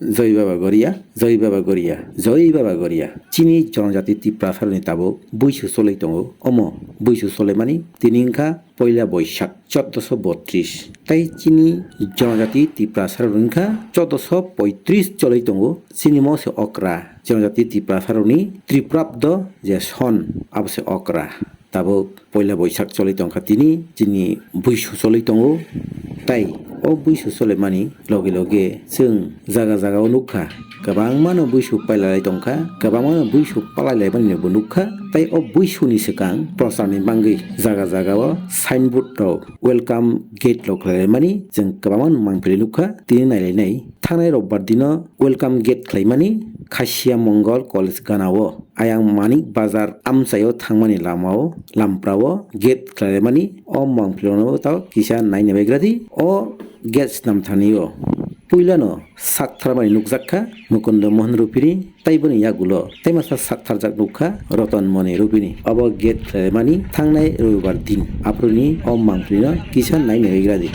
জয় বাবা গরিয়া জয় বাবা গরিয়া জয় বাবা গরিয়া চিনি জনজাতির তীব্রা ফারণী তাবক বৈশু চলিতং অম বৈশু চলে মানে তিনিংখা পয়লা বৈশাখ চোদ্দশো বত্রিশ তাই চিনি জনজাতি তীব্রা সারণীখা চোদ্দশো পঁয়ত্রিশ চলিতং চিনিম সে অকরা। জনজাতি তীব্রা সারণী ত্রিপ্রাব্দ যে সন আবশ্যক অকরা। তাবক পয়লা বৈশাখ চলিতংখা তিনি, চিনি বৈশু চলিতং তাই अ बैसो सलायमानि लगे लगे जों जागा जागायाव नुखा गोबां मानो बैसो पायलाय दंखा गोबां मानो बैसो पालायलायबानिनोबो नुखा ताइ अ बैसोनि सिगां प्रसारनि बांगै जागा जागायाव साइनबोर्डआव वेलकाम गेट लख्लायमानि जों गोबां मानो मांफिलै नुखा दिनै नायलायनाय थांनाय रबबार दिनाव वेलकाम गेट खालायमानि खासिया मंगल कलेज गानावो आयां मानिक बाजार आमसायाव थांमानि लामाव लामफ्राव गेट खालायमानि अ मांफिलावनो ताव किसा नायनो बायग्रादि अ गेट পুইলানো সাকথারমানি নুকজাক্ষা মুকুন্দ মোহন রূপিনী তাইবনি ইয়াগুলো তাইমাসা সাকথার জাক নুখা, রতন মনে রূপিনী অব গেট মানি থাংনাই রবিবার দিন আপনি অম মাংপ্রিন কিষান নাই নেহিগ্রা দিন।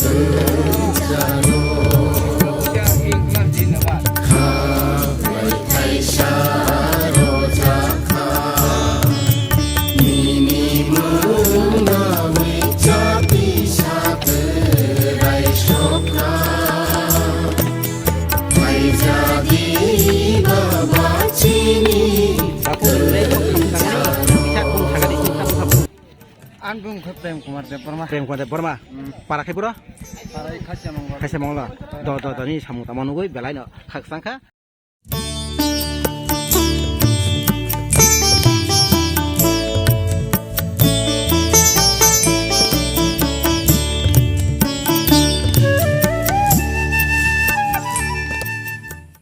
తరించాను আনবুম প্রেম কুমার দেব বর্মা প্রেম কুমার দেব বর্মা পারা খাইপুরা পারা খাইছে মঙ্গলা খাইছে মঙ্গলা দ দ দ নি সামু তামানুগই বেলাই খাকসাংখা